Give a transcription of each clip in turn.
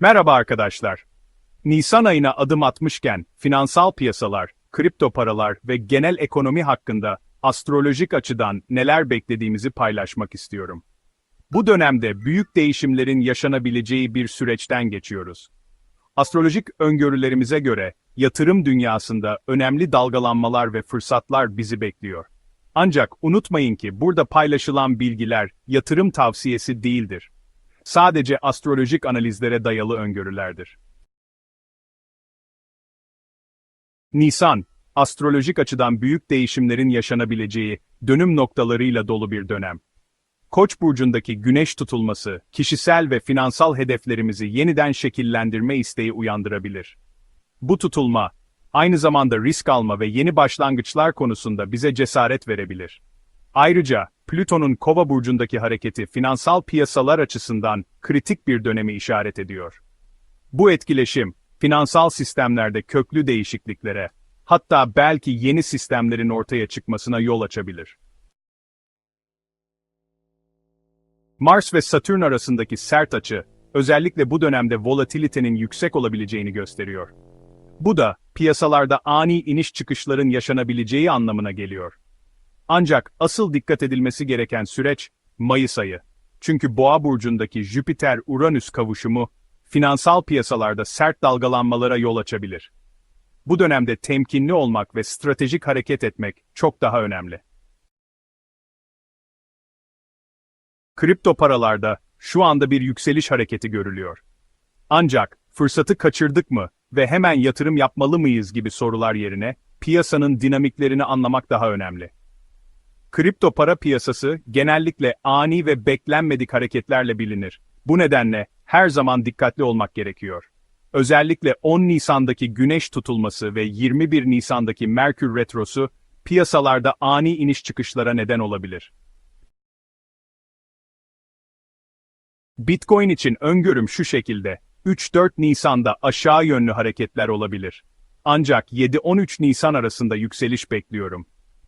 Merhaba arkadaşlar. Nisan ayına adım atmışken finansal piyasalar, kripto paralar ve genel ekonomi hakkında astrolojik açıdan neler beklediğimizi paylaşmak istiyorum. Bu dönemde büyük değişimlerin yaşanabileceği bir süreçten geçiyoruz. Astrolojik öngörülerimize göre yatırım dünyasında önemli dalgalanmalar ve fırsatlar bizi bekliyor. Ancak unutmayın ki burada paylaşılan bilgiler yatırım tavsiyesi değildir. Sadece astrolojik analizlere dayalı öngörülerdir. Nisan, astrolojik açıdan büyük değişimlerin yaşanabileceği, dönüm noktalarıyla dolu bir dönem. Koç burcundaki güneş tutulması, kişisel ve finansal hedeflerimizi yeniden şekillendirme isteği uyandırabilir. Bu tutulma, aynı zamanda risk alma ve yeni başlangıçlar konusunda bize cesaret verebilir. Ayrıca, Plüton'un Kova burcundaki hareketi finansal piyasalar açısından kritik bir dönemi işaret ediyor. Bu etkileşim, finansal sistemlerde köklü değişikliklere, hatta belki yeni sistemlerin ortaya çıkmasına yol açabilir. Mars ve Satürn arasındaki sert açı, özellikle bu dönemde volatilitenin yüksek olabileceğini gösteriyor. Bu da, piyasalarda ani iniş çıkışların yaşanabileceği anlamına geliyor. Ancak asıl dikkat edilmesi gereken süreç, Mayıs ayı. Çünkü Boğa burcundaki Jüpiter-Uranüs kavuşumu, finansal piyasalarda sert dalgalanmalara yol açabilir. Bu dönemde temkinli olmak ve stratejik hareket etmek çok daha önemli. Kripto paralarda şu anda bir yükseliş hareketi görülüyor. Ancak fırsatı kaçırdık mı ve hemen yatırım yapmalı mıyız gibi sorular yerine piyasanın dinamiklerini anlamak daha önemli. Kripto para piyasası genellikle ani ve beklenmedik hareketlerle bilinir. Bu nedenle her zaman dikkatli olmak gerekiyor. Özellikle 10 Nisan'daki güneş tutulması ve 21 Nisan'daki Merkür retrosu piyasalarda ani iniş çıkışlara neden olabilir. Bitcoin için öngörüm şu şekilde, 3-4 Nisan'da aşağı yönlü hareketler olabilir. Ancak 7-13 Nisan arasında yükseliş bekliyorum.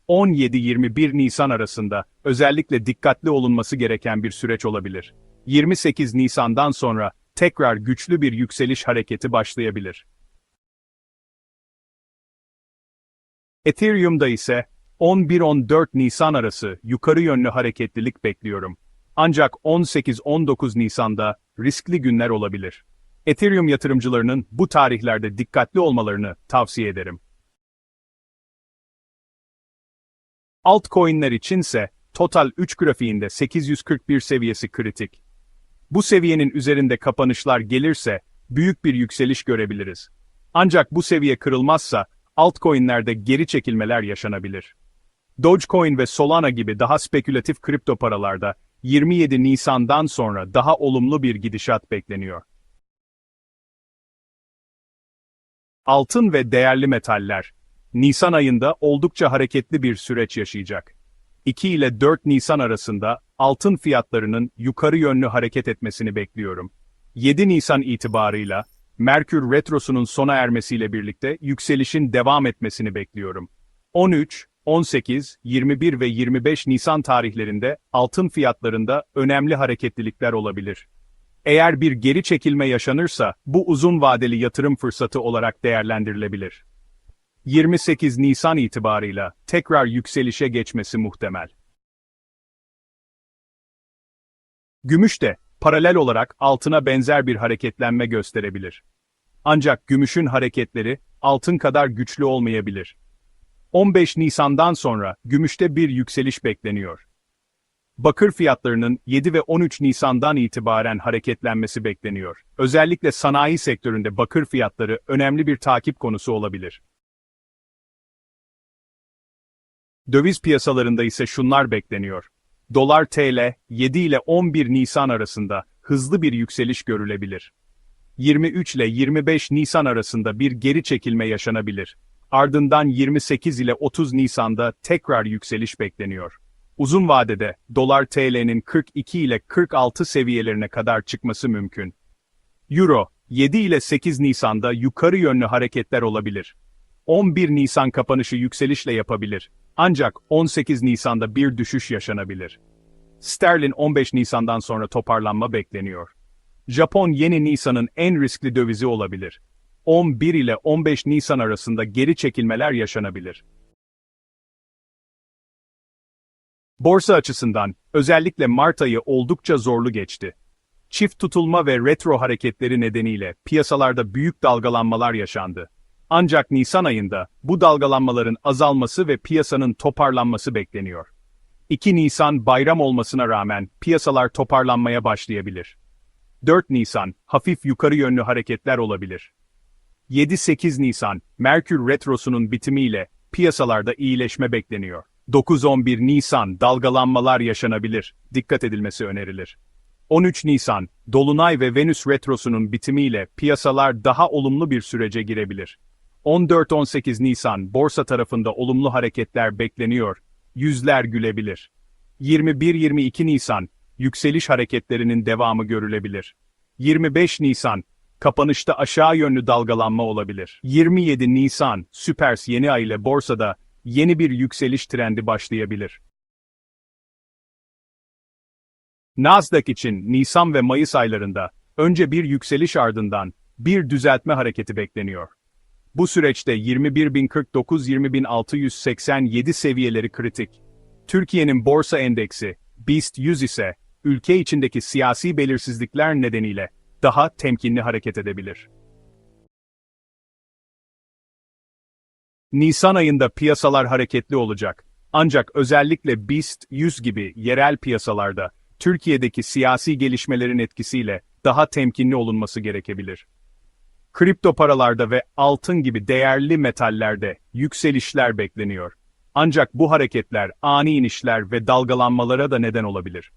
17-21 Nisan arasında özellikle dikkatli olunması gereken bir süreç olabilir. 28 Nisan'dan sonra tekrar güçlü bir yükseliş hareketi başlayabilir. Ethereum'da ise 11-14 Nisan arası yukarı yönlü hareketlilik bekliyorum. Ancak 18-19 Nisan'da riskli günler olabilir. Ethereum yatırımcılarının bu tarihlerde dikkatli olmalarını tavsiye ederim. Altcoin'ler içinse Total 3 grafiğinde 841 seviyesi kritik. Bu seviyenin üzerinde kapanışlar gelirse büyük bir yükseliş görebiliriz. Ancak bu seviye kırılmazsa altcoin'lerde geri çekilmeler yaşanabilir. Dogecoin ve Solana gibi daha spekülatif kripto paralarda 27 Nisan'dan sonra daha olumlu bir gidişat bekleniyor. Altın ve değerli metaller Nisan ayında oldukça hareketli bir süreç yaşayacak. 2 ile 4 Nisan arasında altın fiyatlarının yukarı yönlü hareket etmesini bekliyorum. 7 Nisan itibarıyla Merkür Retrosu'nun sona ermesiyle birlikte yükselişin devam etmesini bekliyorum. 13, 18, 21 ve 25 Nisan tarihlerinde altın fiyatlarında önemli hareketlilikler olabilir. Eğer bir geri çekilme yaşanırsa bu uzun vadeli yatırım fırsatı olarak değerlendirilebilir. 28 Nisan itibarıyla tekrar yükselişe geçmesi muhtemel. Gümüş de paralel olarak altına benzer bir hareketlenme gösterebilir. Ancak gümüşün hareketleri altın kadar güçlü olmayabilir. 15 Nisan'dan sonra gümüşte bir yükseliş bekleniyor. Bakır fiyatlarının 7 ve 13 Nisan'dan itibaren hareketlenmesi bekleniyor. Özellikle sanayi sektöründe bakır fiyatları önemli bir takip konusu olabilir. Döviz piyasalarında ise şunlar bekleniyor. Dolar TL 7 ile 11 Nisan arasında hızlı bir yükseliş görülebilir. 23 ile 25 Nisan arasında bir geri çekilme yaşanabilir. Ardından 28 ile 30 Nisan'da tekrar yükseliş bekleniyor. Uzun vadede dolar TL'nin 42 ile 46 seviyelerine kadar çıkması mümkün. Euro 7 ile 8 Nisan'da yukarı yönlü hareketler olabilir. 11 Nisan kapanışı yükselişle yapabilir. Ancak 18 Nisan'da bir düşüş yaşanabilir. Sterlin 15 Nisan'dan sonra toparlanma bekleniyor. Japon yeni Nisan'ın en riskli dövizi olabilir. 11 ile 15 Nisan arasında geri çekilmeler yaşanabilir. Borsa açısından, özellikle Mart ayı oldukça zorlu geçti. Çift tutulma ve retro hareketleri nedeniyle piyasalarda büyük dalgalanmalar yaşandı. Ancak Nisan ayında bu dalgalanmaların azalması ve piyasanın toparlanması bekleniyor. 2 Nisan bayram olmasına rağmen piyasalar toparlanmaya başlayabilir. 4 Nisan hafif yukarı yönlü hareketler olabilir. 7-8 Nisan Merkür retrosunun bitimiyle piyasalarda iyileşme bekleniyor. 9-11 Nisan dalgalanmalar yaşanabilir, dikkat edilmesi önerilir. 13 Nisan, Dolunay ve Venüs retrosunun bitimiyle piyasalar daha olumlu bir sürece girebilir. 14-18 Nisan, borsa tarafında olumlu hareketler bekleniyor, yüzler gülebilir. 21-22 Nisan, yükseliş hareketlerinin devamı görülebilir. 25 Nisan, kapanışta aşağı yönlü dalgalanma olabilir. 27 Nisan, Süpers yeni ay ile borsada yeni bir yükseliş trendi başlayabilir. Nasdaq için Nisan ve Mayıs aylarında önce bir yükseliş ardından bir düzeltme hareketi bekleniyor. Bu süreçte 21.049-20.687 seviyeleri kritik. Türkiye'nin borsa endeksi, BIST 100 ise, ülke içindeki siyasi belirsizlikler nedeniyle daha temkinli hareket edebilir. Nisan ayında piyasalar hareketli olacak. Ancak özellikle BIST 100 gibi yerel piyasalarda Türkiye'deki siyasi gelişmelerin etkisiyle daha temkinli olunması gerekebilir. Kripto paralarda ve altın gibi değerli metallerde yükselişler bekleniyor. Ancak bu hareketler ani inişler ve dalgalanmalara da neden olabilir.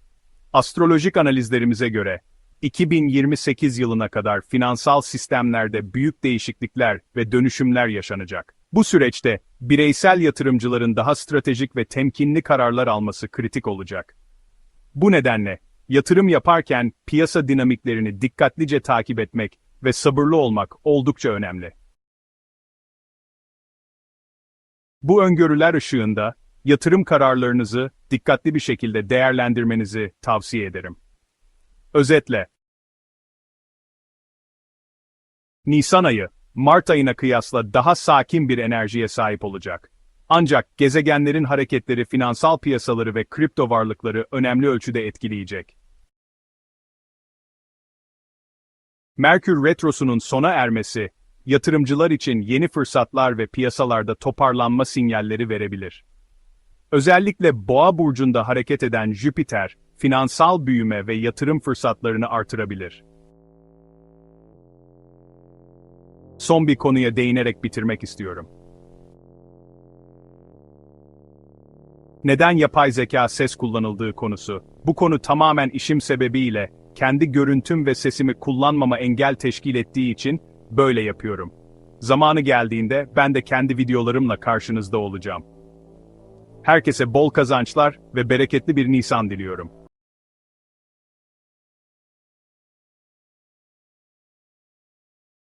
Astrolojik analizlerimize göre 2028 yılına kadar finansal sistemlerde büyük değişiklikler ve dönüşümler yaşanacak. Bu süreçte bireysel yatırımcıların daha stratejik ve temkinli kararlar alması kritik olacak. Bu nedenle yatırım yaparken piyasa dinamiklerini dikkatlice takip etmek ve sabırlı olmak oldukça önemli. Bu öngörüler ışığında yatırım kararlarınızı dikkatli bir şekilde değerlendirmenizi tavsiye ederim. Özetle Nisan ayı, Mart ayına kıyasla daha sakin bir enerjiye sahip olacak. Ancak gezegenlerin hareketleri finansal piyasaları ve kripto varlıkları önemli ölçüde etkileyecek. Merkür Retrosu'nun sona ermesi, yatırımcılar için yeni fırsatlar ve piyasalarda toparlanma sinyalleri verebilir. Özellikle Boğa burcunda hareket eden Jüpiter, finansal büyüme ve yatırım fırsatlarını artırabilir. Son bir konuya değinerek bitirmek istiyorum. Neden yapay zeka ses kullanıldığı konusu. Bu konu tamamen işim sebebiyle, kendi görüntüm ve sesimi kullanmama engel teşkil ettiği için böyle yapıyorum. Zamanı geldiğinde ben de kendi videolarımla karşınızda olacağım. Herkese bol kazançlar ve bereketli bir Nisan diliyorum.